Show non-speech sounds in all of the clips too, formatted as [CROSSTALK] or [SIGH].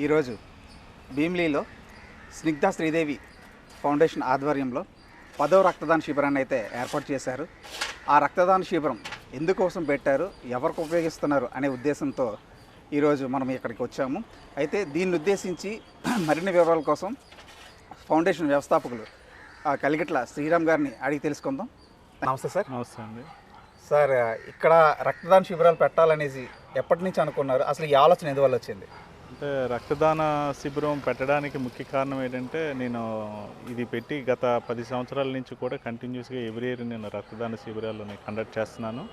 ఈరోజు భీమ్లీలో స్నిగ్ధ శ్రీదేవి ఫౌండేషన్ ఆధ్వర్యంలో పదవ రక్తదాన శిబిరాన్ని అయితే ఏర్పాటు చేశారు. ఆ రక్తదాన శిబిరం ఎందుకోసం పెట్టారు? ఎవరికి ఉపయోగిస్తున్నారు? అనే ఉద్దేశంతో ఈరోజు మనం ఇక్కడికి వచ్చాము. అయితే దీన్ని ఉద్దేశించి [CLEARS THROAT] మరిన్ని వివరాల కోసం ఫౌండేషన్ వ్యవస్థాపకులు ఆ, కలిగిట్ల శ్రీరామ్ గారిని అడిగి తెలుసుకుందాం. నమస్తే సార్. నమస్తే అండి. సార్ ఇక్కడ రక్తదాన శిబిరాలు పెట్టాలనేసి ఎప్పటి నుంచి అనుకున్నారు? అసలు ఈ ఆలోచన ఎందువల్ల వచ్చింది? అంటే రక్తదాన శిబిరం పెట్టడానికి ముఖ్య కారణం ఏంటంటే నేను ఇది పెట్టి గత పది సంవత్సరాల నుంచి కూడా కంటిన్యూస్గా ఎవ్రీ ఇయర్ నేను రక్తదాన శిబిరాలను కండక్ట్ చేస్తున్నాను.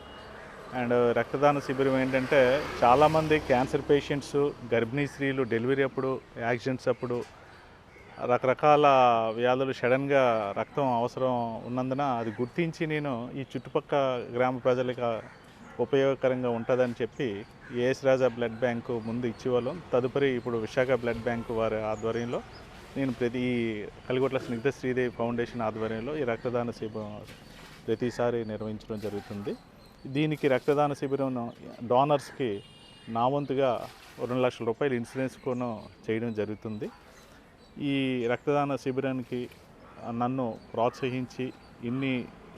అండ్ రక్తదాన శిబిరం ఏంటంటే చాలామంది క్యాన్సర్ పేషెంట్స్ గర్భిణీ స్త్రీలు డెలివరీ అప్పుడు యాక్సిడెంట్స్ అప్పుడు రకరకాల వ్యాధులు సడన్గా రక్తం అవసరం ఉన్నందున అది గుర్తించి నేను ఈ చుట్టుపక్కల గ్రామ ప్రజలకు ఉపయోగకరంగా ఉంటుందని చెప్పి ఏఎస్ రాజా బ్లడ్ బ్యాంకు ముందు ఇచ్చేవాళ్ళం. తదుపరి ఇప్పుడు విశాఖ బ్లడ్ బ్యాంకు వారి ఆధ్వర్యంలో నేను ప్రతి కలిగొట్ల స్నిగ్ధ శ్రీదేవి ఫౌండేషన్ ఆధ్వర్యంలో ఈ రక్తదాన శిబిరం ప్రతిసారి నిర్వహించడం జరుగుతుంది. దీనికి రక్తదాన శిబిరం డోనర్స్కి నా వంతుగా రెండు లక్షల రూపాయలు ఇన్సూరెన్స్ కూడా చేయడం జరుగుతుంది. ఈ రక్తదాన శిబిరానికి నన్ను ప్రోత్సహించి ఇన్ని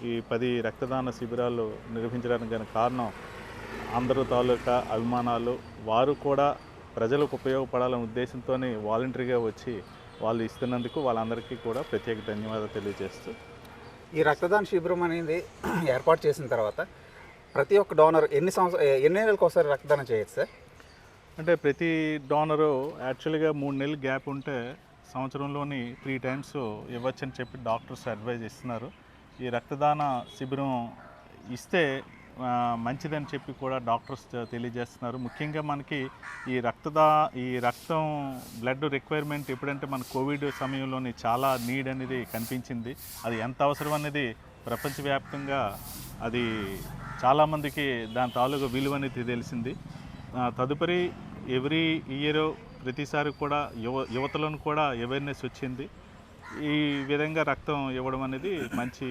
ఈ పది రక్తదాన శిబిరాలు నిర్వహించడానికి గల కారణం అందరూ తాలూకా అభిమానాలు. వారు కూడా ప్రజలకు ఉపయోగపడాలనే ఉద్దేశంతో వాలంటరీగా వచ్చి వాళ్ళు ఇస్తున్నందుకు వాళ్ళందరికీ కూడా ప్రత్యేక ధన్యవాదాలు తెలియజేస్తూ ఈ రక్తదాన శిబిరం అనేది [CLEARS THROAT] ఏర్పాటు చేసిన తర్వాత ప్రతి ఒక్క డోనర్ ఎన్ని సంవత్సరం ఎన్ని నెలలకు ఒకసారి రక్తదానం చేయొచ్చు సార్? అంటే ప్రతి డోనరు యాక్చువల్గా మూడు నెలలు గ్యాప్ ఉంటే సంవత్సరంలోని త్రీ టైమ్స్ ఇవ్వచ్చని చెప్పి డాక్టర్స్ అడ్వైజ్ ఇస్తున్నారు. ఈ రక్తదాన శిబిరం ఇస్తే మంచిదని చెప్పి కూడా డాక్టర్స్ తెలియజేస్తున్నారు. ముఖ్యంగా మనకి ఈ రక్తదా ఈ రక్తం బ్లడ్ రిక్వైర్మెంట్ ఎప్పుడంటే మన కోవిడ్ సమయంలోని చాలా నీడ్ అనేది కనిపించింది. అది ఎంత అవసరం అనేది ప్రపంచవ్యాప్తంగా అది చాలామందికి దాని తాలూకు విలువ అనేది తెలిసింది. తదుపరి ఎవ్రీ ఇయర్ ప్రతిసారి కూడా యువ యువతలను కూడా అవేర్నెస్ వచ్చింది. ఈ విధంగా రక్తం ఇవ్వడం అనేది మంచి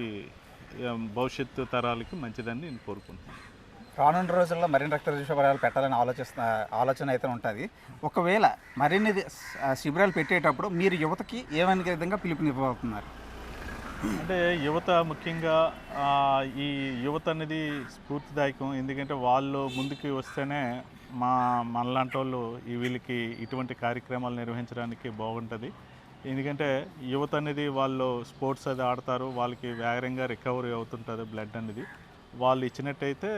భవిష్యత్తు తరాలకి మంచిదని నేను కోరుకుంటున్నాను. రానున్న రోజుల్లో మరిన్ని రక్తదాన శిబిరాలు పెట్టాలని ఆలోచిస్తున్న ఆలోచన అయితే ఉంటుంది. ఒకవేళ మరిన్ని శిబిరాలు పెట్టేటప్పుడు మీరు యువతకి ఏమనే విధంగా పిలుపునివ్వబోతున్నారు? అంటే యువత ముఖ్యంగా ఈ యువత అనేది స్ఫూర్తిదాయకం. ఎందుకంటే వాళ్ళు ముందుకు వస్తేనే మా మనలాంటి వాళ్ళు ఈ వీళ్ళకి ఇటువంటి కార్యక్రమాలు నిర్వహించడానికి బాగుంటుంది. ఎందుకంటే యువత అనేది వాళ్ళు స్పోర్ట్స్ అది ఆడతారు వాళ్ళకి వేగంగా రికవరీ అవుతుంటుంది బ్లడ్ అనేది. వాళ్ళు ఇచ్చినట్టయితే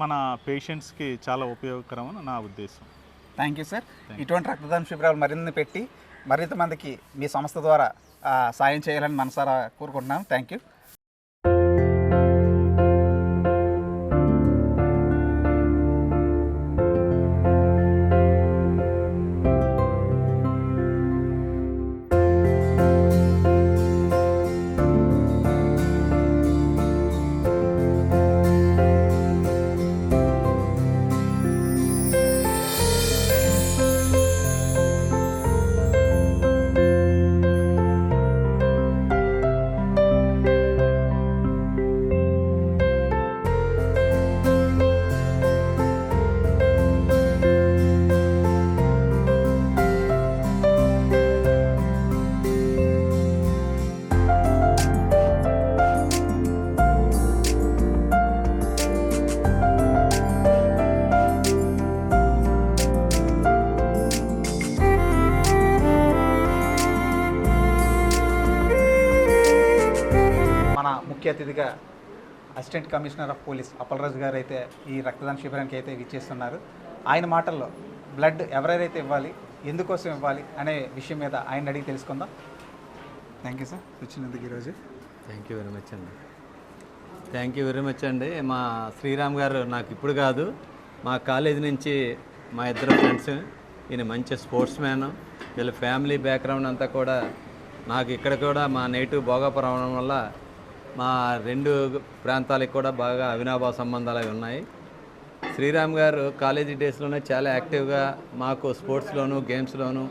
మన పేషెంట్స్కి చాలా ఉపయోగకరం అని నా ఉద్దేశం. Thank you sir. ఇటువంటి రక్తదాన శిబిరాలు మరిన్ని పెట్టి మరింత మందికి మీ సంస్థ ద్వారా సాయం చేయాలని మనసారా కోరుకుంటున్నాను థ్యాంక్ యూ. ముఖ్య అతిథిగా assistant commissioner of police Appalaraju గారు అయితే ఈ రక్తదాన శిబిరానికి అయితే విచ్చేస్తున్నారు. ఆయన మాటల్లో బ్లడ్ ఎవరెవరైతే ఇవ్వాలి ఎందుకోసం ఇవ్వాలి అనే విషయం మీద ఆయన అడిగి తెలుసుకుందాం. థ్యాంక్ యూ సార్ వచ్చినందుకు ఈరోజు థ్యాంక్ యూ వెరీ మచ్ అండి. థ్యాంక్ యూ వెరీ మచ్ అండి. మా శ్రీరామ్ గారు నాకు ఇప్పుడు కాదు మా కాలేజ్ నుంచి మా ఇద్దరు ఫ్రెండ్స్ ఈయన మంచి స్పోర్ట్స్ మ్యాన్ వీళ్ళ ఫ్యామిలీ బ్యాక్గ్రౌండ్ అంతా కూడా నాకు ఇక్కడ కూడా మా నేటివ్ భోగాపురం అవడం వల్ల మా రెండు ప్రాంతాలకు కూడా బాగా అవినాభావ సంబంధాలు అవి ఉన్నాయి. శ్రీరామ్ గారు కాలేజీ డేస్లోనే చాలా యాక్టివ్గా మాకు స్పోర్ట్స్లోను గేమ్స్లోను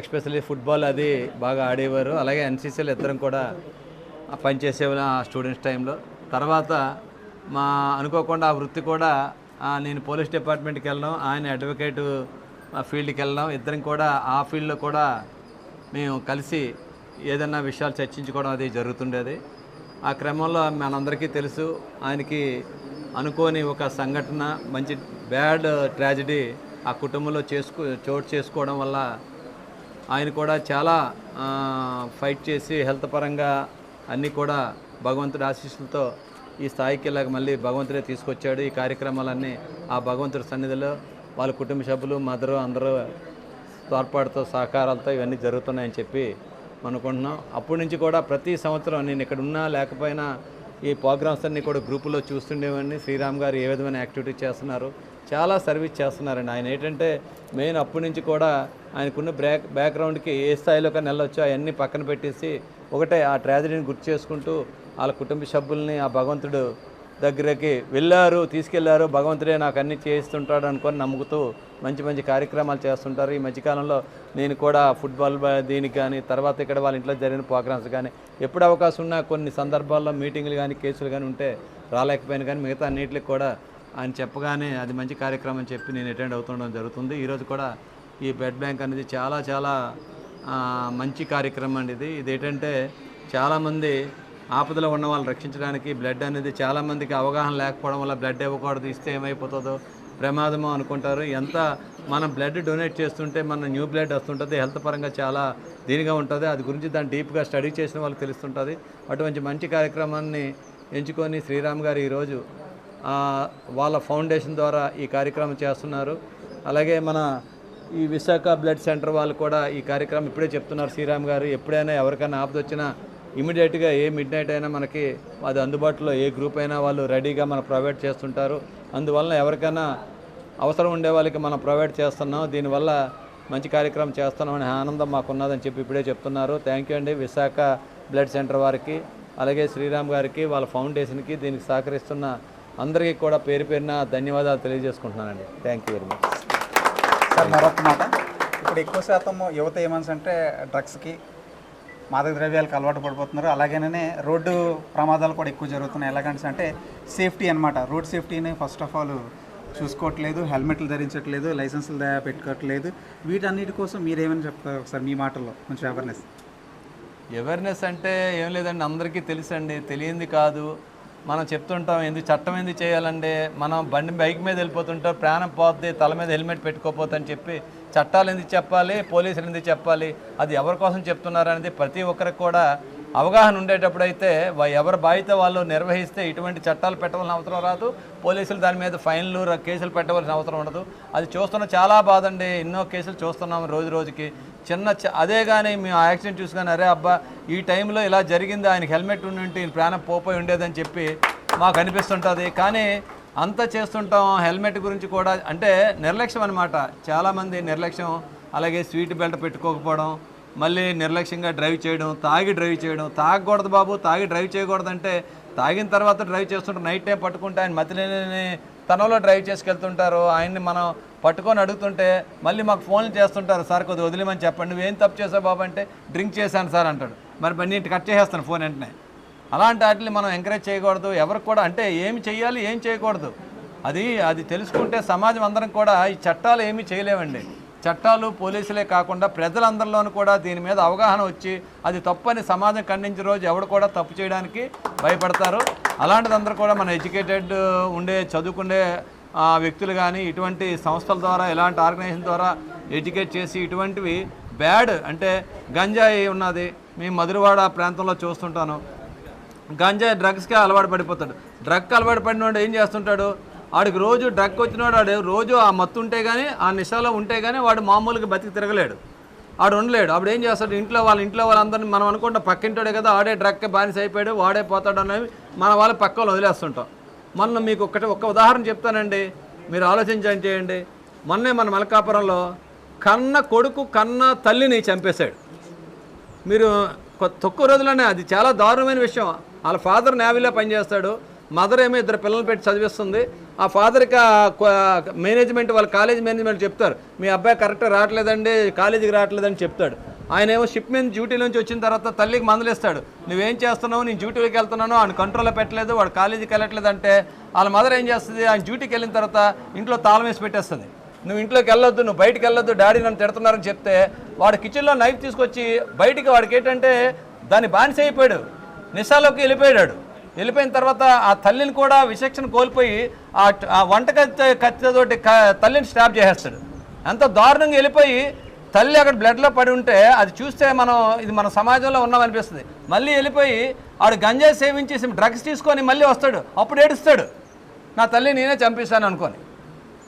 ఎక్స్పెషల్లీ ఫుట్బాల్ అది బాగా ఆడేవారు. అలాగే ఎన్సీసీలు ఇద్దరం కూడా పనిచేసేవాళ్ళం ఆ స్టూడెంట్స్ టైంలో. తర్వాత మా అనుకోకుండా ఆ వృత్తి కూడా నేను పోలీస్ డిపార్ట్మెంట్కి వెళ్ళడం ఆయన అడ్వకేట్ ఆ ఫీల్డ్కి వెళ్ళడం ఇద్దరం కూడా ఆ ఫీల్డ్లో కూడా మేము కలిసి ఏదైనా విషయాలు చర్చించుకోవడం అది జరుగుతుండేది. ఆ క్రమంలో మనందరికీ తెలుసు ఆయనకి అనుకోని ఒక సంఘటన మంచి బ్యాడ్ ట్రాజడీ ఆ కుటుంబంలో చేసుకు చోటు చేసుకోవడం వల్ల ఆయన కూడా చాలా ఫైట్ చేసి హెల్త్ పరంగా అన్నీ కూడా భగవంతుడి ఆశీస్సులతో ఈ స్థాయికి ఇలాగ మళ్ళీ భగవంతుడే తీసుకొచ్చాడు. ఈ కార్యక్రమాలన్నీ ఆ భగవంతుడి సన్నిధిలో వాళ్ళ కుటుంబ సభ్యులు మదరు అందరూ తోడ్పాటుతో సహకారాలతో ఇవన్నీ జరుగుతున్నాయని చెప్పి అనుకుంటున్నాం. అప్పటి నుంచి కూడా ప్రతి సంవత్సరం నేను ఇక్కడ ఉన్నా లేకపోయినా ఈ ప్రోగ్రామ్స్ అన్నీ కూడా గ్రూపులో చూస్తుండేవాడిని. శ్రీరామ్ గారు ఏ విధమైన యాక్టివిటీ చేస్తున్నారు? చాలా సర్వీస్ చేస్తున్నారండి ఆయన. ఏంటంటే మెయిన్ అప్పటి నుంచి కూడా ఆయనకున్న బ్యాక్ బ్యాక్గ్రౌండ్కి ఏ స్థాయిలోకి వెళ్ళొచ్చు. అవన్నీ పక్కన పెట్టేసి ఒకటే ఆ ట్రాజడీని గుర్తు చేసుకుంటూ వాళ్ళ కుటుంబ సభ్యుల్ని ఆ భగవంతుడు దగ్గరకి వెళ్ళారు తీసుకెళ్ళారు భగవంతుడే నాకు అన్ని చేయిస్తుంటాడు అనుకొని నమ్ముతూ మంచి మంచి కార్యక్రమాలు చేస్తుంటారు. ఈ మధ్యకాలంలో నేను కూడా ఫుట్బాల్ దీనికి కానీ తర్వాత ఇక్కడ వాళ్ళ ఇంట్లో జరిగిన ప్రోగ్రామ్స్ కానీ ఎప్పుడు అవకాశం ఉన్నా కొన్ని సందర్భాల్లో మీటింగ్లు కానీ కేసులు కానీ ఉంటే రాలేకపోయాను. కానీ మిగతా అన్నింటికి కూడా ఆయన చెప్పగానే అది మంచి కార్యక్రమం అని చెప్పి నేను అటెండ్ అవుతుండడం జరుగుతుంది. ఈరోజు కూడా ఈ బ్లడ్ బ్యాంక్ అనేది చాలా చాలా మంచి కార్యక్రమం అండి ఇది. ఇది ఏంటంటే చాలామంది ఆపదలో ఉన్న వాళ్ళని రక్షించడానికి బ్లడ్ అనేది చాలామందికి అవగాహన లేకపోవడం వల్ల బ్లడ్ ఇవ్వకూడదు ఇస్తే ఏమైపోతుందో ప్రమాదమో అనుకుంటారు. ఎంత మనం బ్లడ్ డొనేట్ చేస్తుంటే మన న్యూ బ్లడ్ వస్తుంటుంది హెల్త్ పరంగా చాలా దీనిగా ఉంటుంది. అది గురించి దాన్ని డీప్గా స్టడీ చేసిన వాళ్ళకి తెలుస్తుంటుంది. అటువంటి మంచి కార్యక్రమాన్ని ఎంచుకొని శ్రీరామ్ గారు ఈరోజు వాళ్ళ ఫౌండేషన్ ద్వారా ఈ కార్యక్రమం చేస్తున్నారు. అలాగే మన ఈ విశాఖ బ్లడ్ సెంటర్ వాళ్ళు కూడా ఈ కార్యక్రమం ఇప్పుడే చెప్తున్నారు. శ్రీరామ్ గారు ఎప్పుడైనా ఎవరికైనా ఆపద వచ్చినా ఇమీడియట్గా ఏ మిడ్ నైట్ అయినా మనకి అది అందుబాటులో ఏ గ్రూప్ అయినా వాళ్ళు రెడీగా మనం ప్రొవైడ్ చేస్తుంటారు. అందువలన ఎవరికైనా అవసరం ఉండే వాళ్ళకి మనం ప్రొవైడ్ చేస్తున్నాం. దీనివల్ల మంచి కార్యక్రమం చేస్తున్నాం ఆనందం మాకున్నదని చెప్పి ఇప్పుడే చెప్తున్నారు. థ్యాంక్ యూ అండి. విశాఖ బ్లడ్ సెంటర్ వారికి అలాగే శ్రీరామ్ గారికి వాళ్ళ ఫౌండేషన్కి దీనికి సహకరిస్తున్న అందరికీ కూడా పేరు పేరున ధన్యవాదాలు తెలియజేసుకుంటున్నానండి. Thank you very much sir మరొక మాట. ఇప్పుడు ఎక్కువ శాతం యువత ఏమన్స్ అంటే డ్రగ్స్కి మాదక ద్రవ్యాలకు అలవాటు పడిపోతున్నారు. అలాగనే రోడ్డు ప్రమాదాలు కూడా ఎక్కువ జరుగుతున్నాయి. ఎలాగంటే అంటే సేఫ్టీ అనమాట రోడ్ సేఫ్టీని ఫస్ట్ ఆఫ్ ఆల్ చూసుకోవట్లేదు హెల్మెట్లు ధరించట్లేదు లైసెన్సులు పెట్టుకోవట్లేదు. వీటన్నిటి కోసం మీరేమని చెప్తారు ఒకసారి మీ మాటల్లో? కొంచెం అవేర్నెస్ అవేర్నెస్ అంటే ఏం లేదండి అందరికీ తెలుసండి. తెలియంది కాదు. మనం చెప్తుంటాం ఎందుకు చట్టం ఎందుకు చేయాలండి మనం బండి బైక్ మీద వెళ్ళిపోతుంటాం ప్రాణం పోద్ది తల మీద హెల్మెట్ పెట్టుకోపోతే అని చెప్పి చట్టాలు ఎందుకు చెప్పాలి పోలీసులు ఎందుకు చెప్పాలి అది ఎవరి కోసం చెప్తున్నారు అనేది ప్రతి ఒక్కరికి కూడా అవగాహన ఉండేటప్పుడు అయితే ఎవరి బాధ్యత వాళ్ళు నిర్వహిస్తే ఇటువంటి చట్టాలు పెట్టవలసిన అవసరం రాదు. పోలీసులు దాని మీద ఫైన్లు కేసులు పెట్టవలసిన అవసరం ఉండదు. అది చూస్తున్న చాలా బాధ అండి. ఎన్నో కేసులు చూస్తున్నాం రోజు రోజుకి. చిన్న అదే కానీ మేము యాక్సిడెంట్ చూసుకుని అరే అబ్బా ఈ టైంలో ఇలా జరిగింది ఆయనకి హెల్మెట్ ఉండి ఈయన ప్రాణం పోపోయి ఉండేదని చెప్పి మాకు అనిపిస్తుంటుంది. కానీ అంతా చేస్తుంటాం హెల్మెట్ గురించి కూడా అంటే నిర్లక్ష్యం అనమాట చాలామంది నిర్లక్ష్యం అలాగే స్వీట్ బెల్ట్ పెట్టుకోకపోవడం మళ్ళీ నిర్లక్ష్యంగా డ్రైవ్ చేయడం తాగి డ్రైవ్ చేయడం. తాగకూడదు బాబు తాగి డ్రైవ్ చేయకూడదంటే తాగిన తర్వాత డ్రైవ్ చేస్తుంటారు. నైట్ టైం పట్టుకుంటే ఆయన మతిలేని తనలో డ్రైవ్ చేసుకెళ్తుంటారు. ఆయన్ని మనం పట్టుకొని అడుగుతుంటే మళ్ళీ మాకు ఫోన్లు చేస్తుంటారు. సార్ కొద్దిగా వదిలేమని చెప్పండి. నువ్వేం తప్పు చేసావు బాబు? అంటే డ్రింక్ చేశాను సార్ అంటాడు. మరి నేను కట్ చేసేస్తాను ఫోన్ వెంటనే. అలాంటి వాటిని మనం ఎంకరేజ్ చేయకూడదు. ఎవరికి కూడా అంటే ఏమి చేయాలి ఏం చేయకూడదు. అది అది తెలుసుకుంటే సమాజం అందరం కూడా ఈ చట్టాలు ఏమీ చేయలేమండి చట్టాలు పోలీసులే కాకుండా ప్రజలందరిలోనూ కూడా దీని మీద అవగాహన వచ్చి అది తప్పని సమాజం ఖండించిన రోజు ఎవడు కూడా తప్పు చేయడానికి భయపడతారు. అలాంటిదందరూ కూడా మన ఎడ్యుకేటెడ్ ఉండే చదువుకునే వ్యక్తులు కానీ ఇటువంటి సంస్థల ద్వారా ఇలాంటి ఆర్గనైజేషన్ ద్వారా ఎడ్యుకేట్ చేసి ఇటువంటివి బ్యాడ్ అంటే గంజాయి ఉన్నది. మేము మధురవాడ ప్రాంతంలో చూస్తుంటాను. గంజాయి డ్రగ్స్కే అలవాటు పడిపోతాడు. డ్రగ్ అలవాటు పడినవాడు ఏం చేస్తుంటాడు? వాడికి రోజు డ్రగ్ వచ్చినవాడు వాడు రోజు ఆ మత్తు ఉంటే కానీ ఆ నిషాలో ఉంటే కానీ వాడు మామూలుగా బతికి తిరగలేడు. ఆడు ఉండలేడు. అప్పుడు ఏం చేస్తాడు? ఇంట్లో వాళ్ళ ఇంట్లో వాళ్ళందరినీ మనం అనుకుంటే పక్కింటోడే కదా ఆడే డ్రగ్కి బానిస అయిపోయాడు వాడే పోతాడు అనేవి మన వాళ్ళు పక్క వాళ్ళు వదిలేస్తుంటాం. మొన్న మీకు ఒకటి ఒక్క ఉదాహరణ చెప్తానండి. మీరు ఆలోచించండి చేయండి. మొన్నే మన మలకాపురంలో కన్న కొడుకు కన్న తల్లిని చంపేశాడు. మీరు తక్కువ రోజుల్లోనే అది చాలా దారుణమైన విషయం. వాళ్ళ ఫాదర్ నేవీలో పనిచేస్తాడు. మదర్ ఏమో ఇద్దరు పిల్లలు పెట్టి చదివిస్తుంది. ఆ ఫాదర్కి మేనేజ్మెంట్ వాళ్ళ కాలేజ్ మేనేజ్మెంట్ చెప్తారు. మీ అబ్బాయి కరెక్ట్ రావట్లేదండి కాలేజీకి రావట్లేదని చెప్తాడు. ఆయన ఏమో షిప్ మీద డ్యూటీ నుంచి వచ్చిన తర్వాత తల్లికి మందలిస్తాడు. నువ్వేం చేస్తున్నావు? నేను డ్యూటీకి వెళ్తున్నాను. ఆయన కంట్రోల్లో పెట్టలేదు. వాడు కాలేజీకి వెళ్ళట్లేదు అంటే వాళ్ళ మదర్ ఏం చేస్తుంది? ఆయన డ్యూటీకి వెళ్ళిన తర్వాత ఇంట్లో తాళం వేసి పెట్టేస్తుంది. నువ్వు ఇంట్లోకి వెళ్ళొద్దు నువ్వు బయటికి వెళ్ళొద్దు. డాడీ నన్ను తిడుతున్నారని చెప్తే వాడు కిచెన్లో నైఫ్ తీసుకొచ్చి బయటికి వాడికి ఏంటంటే దాన్ని బానిస అయిపోయాడు. నిశాలోకి వెళ్ళిపోయాడు. వెళ్ళిపోయిన తర్వాత ఆ తల్లిని కూడా విచక్షణ కోల్పోయి ఆ వంట కత్తి కత్తితోటి తల్లిని స్టాప్ చేసేస్తాడు. అంత దారుణంగా వెళ్ళిపోయి తల్లి అక్కడ బ్లడ్లో పడి ఉంటే అది చూస్తే మనం ఇది మన సమాజంలో ఉన్నామనిపిస్తుంది మళ్ళీ వెళ్ళిపోయి ఆడు గంజాయి సేవించేసి డ్రగ్స్ తీసుకొని మళ్ళీ వస్తాడు. అప్పుడు ఏడుస్తాడు. నా తల్లి నేనే చంపేశాను అనుకొని.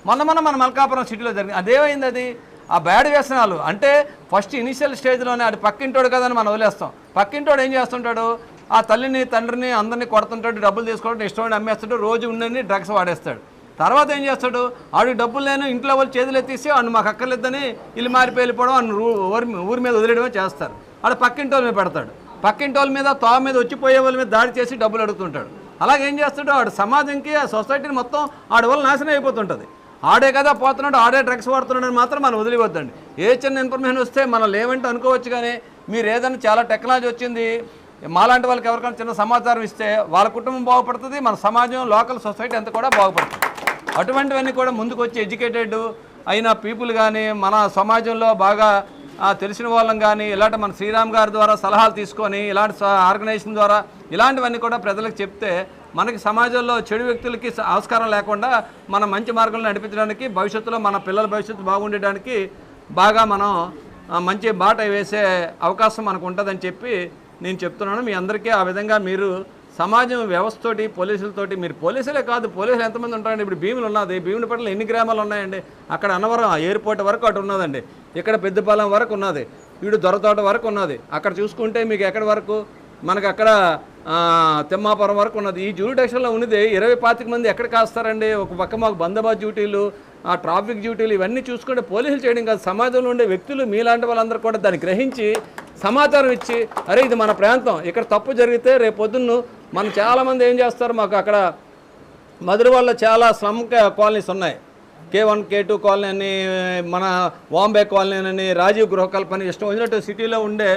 మొన్న మొన్న మన మల్కాపురం సిటీలో జరిగింది. అదేమైంది అది? ఆ బ్యాడ్ వ్యసనాలు. అంటే ఫస్ట్ ఇనిషియల్ స్టేజ్లోనే అది పక్కింటోడు కదని మనం వదిలేస్తాం. పక్కింటోడు ఏం చేస్తుంటాడు? ఆ తల్లిని తండ్రిని అందరినీ కొడుతుంటాడు డబ్బులు తీసుకోవడం ఇష్టం అమ్మేస్తాడు రోజు ఉండని డ్రగ్స్ వాడేస్తాడు. తర్వాత ఏం చేస్తాడు? ఆడు డబ్బులు లేను ఇంట్లో వాళ్ళు చేతులు ఎత్తేసి వాడు మాకు అక్కర్లేదని ఇల్లు మారిపోయి వెళ్ళిపోవడం వాడిని ఊరి ఊరి మీద వదిలేయడమే చేస్తారు. ఆడు పక్కింటి వాళ్ళ మీద పెడతాడు. పక్కింటి వాళ్ళ మీద తో మీద వచ్చిపోయే వాళ్ళ మీద దాడి చేసి డబ్బులు అడుగుతుంటాడు. అలాగే ఏం చేస్తాడు? ఆడు సమాజంకి ఆ సొసైటీని మొత్తం ఆడి వల్ల నాశనం అయిపోతుంటుంది. ఆడే కదా పోతున్నాడు ఆడే డ్రగ్స్ వాడుతున్నాడని మాత్రం మనం వదిలివద్దండి. ఏ చిన్న ఇన్ఫర్మేషన్ వస్తే మనం లేవంటే అనుకోవచ్చు కానీ మీరు ఏదైనా చాలా టెక్నాలజీ వచ్చింది మాలాంటి వాళ్ళకి ఎవరికైనా చిన్న సమాచారం ఇస్తే వాళ్ళ కుటుంబం బాగుపడుతుంది మన సమాజం లోకల్ సొసైటీ అంతా కూడా బాగుపడుతుంది. అటువంటివన్నీ కూడా ముందుకు వచ్చి ఎడ్యుకేటెడ్ అయిన పీపుల్ కానీ మన సమాజంలో బాగా తెలిసిన వాళ్ళం కానీ ఇలాంటి మన శ్రీరామ్ గారి ద్వారా సలహాలు తీసుకొని ఇలాంటి స- ఆర్గనైజేషన్ ద్వారా ఇలాంటివన్నీ కూడా ప్రజలకు చెప్తే మనకి సమాజంలో చెడు వ్యక్తులకి ఆస్కారం లేకుండా మన మంచి మార్గంలో నడిపించడానికి భవిష్యత్తులో మన పిల్లల భవిష్యత్తు బాగుండడానికి బాగా మనం మంచి బాట వేసే అవకాశం మనకు ఉంటుందని చెప్పి నేను చెప్తున్నాను మీ అందరికీ ఆ విధంగా మీరు సమాజం వ్యవస్థతోటి పోలీసులతోటి మీరు పోలీసులే కాదు పోలీసులు ఎంతమంది ఉంటారండి? ఇప్పుడు భీములు ఉన్నది భీముని పట్ల ఎన్ని గ్రామాలు ఉన్నాయండి? అక్కడ అన్నవరం ఎయిర్పోర్ట్ వరకు అటు ఉన్నదండి. ఇక్కడ పెద్దపాలెం వరకు ఉన్నది వీడు దొరతోట వరకు ఉన్నది. అక్కడ చూసుకుంటే మీకు ఎక్కడి వరకు? మనకు అక్కడ తిమ్మాపురం వరకు ఉన్నది. ఈ జ్యూరిడక్షన్లో ఉన్నది ఇరవై పాతిక మంది ఎక్కడ కాస్తారండి? ఒక పక్క మాకు బందోబస్తు డ్యూటీలు ఆ ట్రాఫిక్ డ్యూటీలు ఇవన్నీ చూసుకుంటే పోలీసులు చేయడం కాదు. సమాజంలో ఉండే వ్యక్తులు మీలాంటి వాళ్ళందరూ కూడా దాన్ని గ్రహించి సమాచారం ఇచ్చి అరే ఇది మన ప్రాంతం. ఇక్కడ తప్పు జరిగితే రేపు పొద్దున్న మనం చాలామంది ఏం చేస్తారు? మాకు అక్కడ మధురవాడలో చాలా స్లమ్ కాలనీస్ ఉన్నాయి. K one K two colony అని మన వాంబే కాలనీ అని రాజీవ్ గృహకల్పని ఇష్టం వచ్చినట్టు సిటీలో ఉండే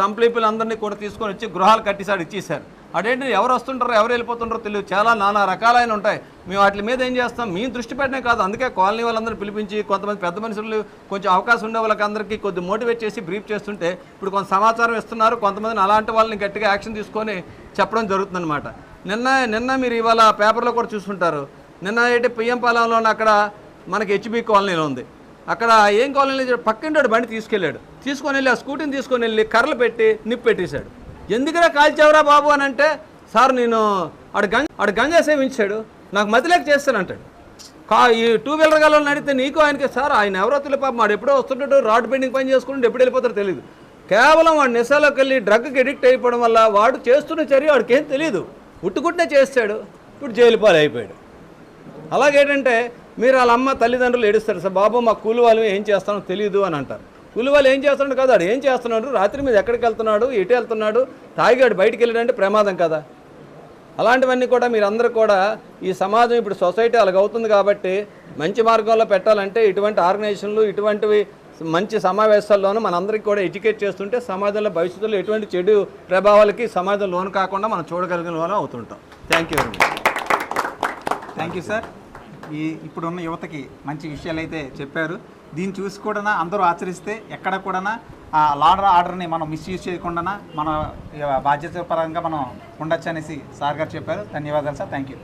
సంప్లీపులందరినీ కూడా తీసుకొని వచ్చి గృహాలు కట్టిసాడు ఇచ్చేసారు అదేంటి ఎవరు వస్తుంటారో ఎవరు వెళ్ళిపోతుంటారో తెలియదు. చాలా నానా రకాలైన ఉంటాయి. మేము వాటి మీద ఏం చేస్తాం? మేము దృష్టి పెట్టనే కాదు. అందుకే కాలనీ వాళ్ళందరూ పిలిపించి కొంతమంది పెద్ద మనుషులు కొంచెం అవకాశం ఉండే వాళ్ళకి అందరికీ కొద్ది మోటివేట్ చేసి బ్రీఫ్ చేస్తుంటే ఇప్పుడు కొంత సమాచారం ఇస్తున్నారు. కొంతమందిని అలాంటి వాళ్ళని గట్టిగా యాక్షన్ తీసుకొని చెప్పడం జరుగుతుందన్నమాట. నిన్న నిన్న మీరు ఇవాళ పేపర్లో కూడా చూసుకుంటారు. నిన్న ఏంటి పిఎం పాలెంలో అక్కడ మనకి హెచ్బి కాలనీలో ఉంది. అక్కడ ఏం కాలనీ పక్కింటాడు బండి తీసుకెళ్ళాడు. తీసుకొని వెళ్ళి ఆ స్కూటీని తీసుకొని వెళ్ళి కర్రలు పెట్టి నిప్పు పెట్టేశాడు. ఎందుకురా కాల్చావురా బాబు అని అంటే సార్ నేను ఆడు గంజ ఆడు గంజా సేవించాడు నాకు మతిలేక చేస్తానంటాడు కా ఈ టూ వీలర్ గాలో నడితే నీకు ఆయనకి సార్ ఆయన ఎవరో తెలియ పాపం వాడు ఎప్పుడో వస్తుంటాడు రాడ్ బెండింగ్ పని చేసుకుంటే ఎప్పుడు వెళ్ళిపోతారో తెలియదు కేవలం వాడు నిశాలోకి వెళ్ళి డ్రగ్కి ఎడిక్ట్ అయిపోవడం వల్ల వాడు చేస్తున్న చర్య వాడికి ఏం తెలియదు ఉట్టుకుంటే చేస్తాడు ఇప్పుడు జైలు పాలు అయిపోయాడు. అలాగేంటంటే మీరు వాళ్ళ అమ్మ తల్లిదండ్రులు ఏడుస్తారు సార్ బాబు మా కూలి వాళ్ళు ఏం చేస్తానో తెలియదు అని అంటారు. కూలివాళ్ళు ఏం చేస్తున్నాడు కదా వాడు ఏం చేస్తున్నాడు? రాత్రి మీద ఎక్కడికి వెళ్తున్నాడు? ఎటు వెళ్తున్నాడు? తాగాడు బయటికి వెళ్ళాడంటే ప్రమాదం కదా. అలాంటివన్నీ కూడా మీరందరూ కూడా ఈ సమాజం ఇప్పుడు సొసైటీ అలాగ అవుతుంది కాబట్టి మంచి మార్గంలో పెట్టాలంటే ఇటువంటి ఆర్గనైజేషన్లు ఇటువంటివి మంచి సమావేశాల్లోనూ మనందరికీ కూడా ఎడ్యుకేట్ చేస్తుంటే సమాజంలో భవిష్యత్తులో ఎటువంటి చెడు ప్రభావాలకి సమాజం లోను కాకుండా మనం చూడగలిగిన వాళ్ళం అవుతుంటాం. Thank you very much thank you sir ఈ ఇప్పుడున్న యువతకి మంచి విషయాలు అయితే చెప్పారు. దీన్ని చూసి కూడా అందరూ ఆచరిస్తే ఎక్కడ కూడా ఆ లాడర్ ఆర్డర్ని మనం మిస్యూజ్ చేయకుండా మన బాధ్యత పరంగా మనం ఉండొచ్చు అనేసి సార్ గారు చెప్పారు. ధన్యవాదాలు సార్. Thank you